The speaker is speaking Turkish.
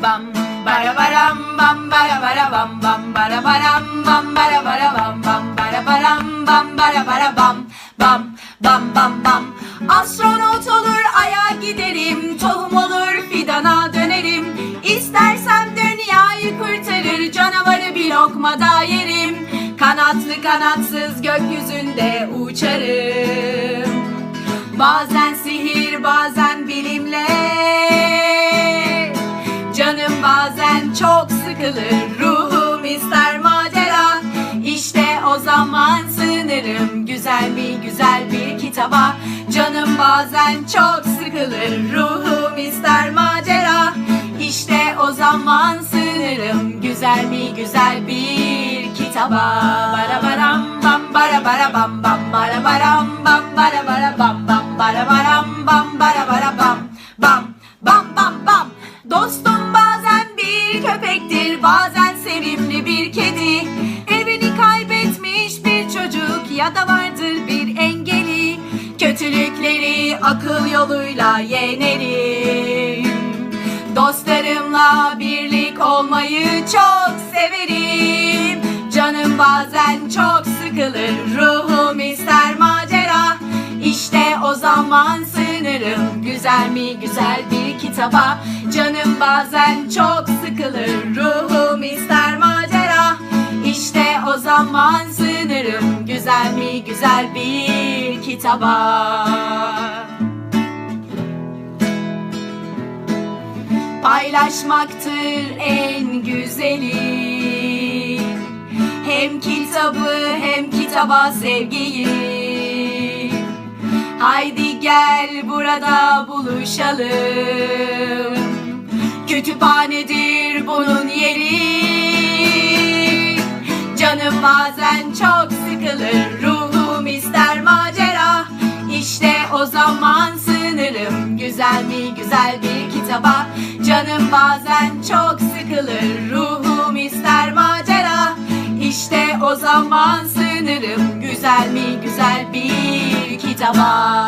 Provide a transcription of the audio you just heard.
bam bara baram bam bara bara bam bam bara baram bam bara bara bam bam bara baram bam bara bara bam bam bam bam bam. Astronot olur aya giderim tohum olur fidana dönerim. İstersem dünyayı kurtarır canavarı bir lokmada yerim. Kanatlı kanatsız gökyüzünde uçarım. Bazen çok sıkılır Ruhum ister macera. İşte o zaman sığınırım Güzel bir güzel bir kitaba. Canım bazen çok sıkılır Ruhum ister macera. İşte o zaman sığınırım Güzel bir güzel bir kitaba. Bara baram bam bara bara bam bam bara baram bam bara bara bam bam bara baram bam bara bara bam bam bam bam. Bam Dostum köpektir bazen sevimli bir kedi. Evini kaybetmiş bir çocuk ya da vardır bir engeli. Kötülükleri akıl yoluyla yenerim Dostlarımla birlik olmayı çok severim. Canım bazen çok sıkılır Ruhum ister macera. İşte o zaman sığınırım Güzel mi güzel bir kitaba. Canım bazen çok sıkılır Güzel mi? Güzel bir kitaba. Paylaşmaktır en güzeli. Hem kitabı hem kitaba sevgiyi. Haydi gel burada buluşalım. Kütüphanedir bunun yeri. Canım bazen çok sıkılır Ruhum ister macera. İşte o zaman sığınırım Güzel mi güzel bir kitaba. Canım bazen çok sıkılır. Ruhum ister macera. İşte o zaman sığınırım Güzel mi güzel bir kitaba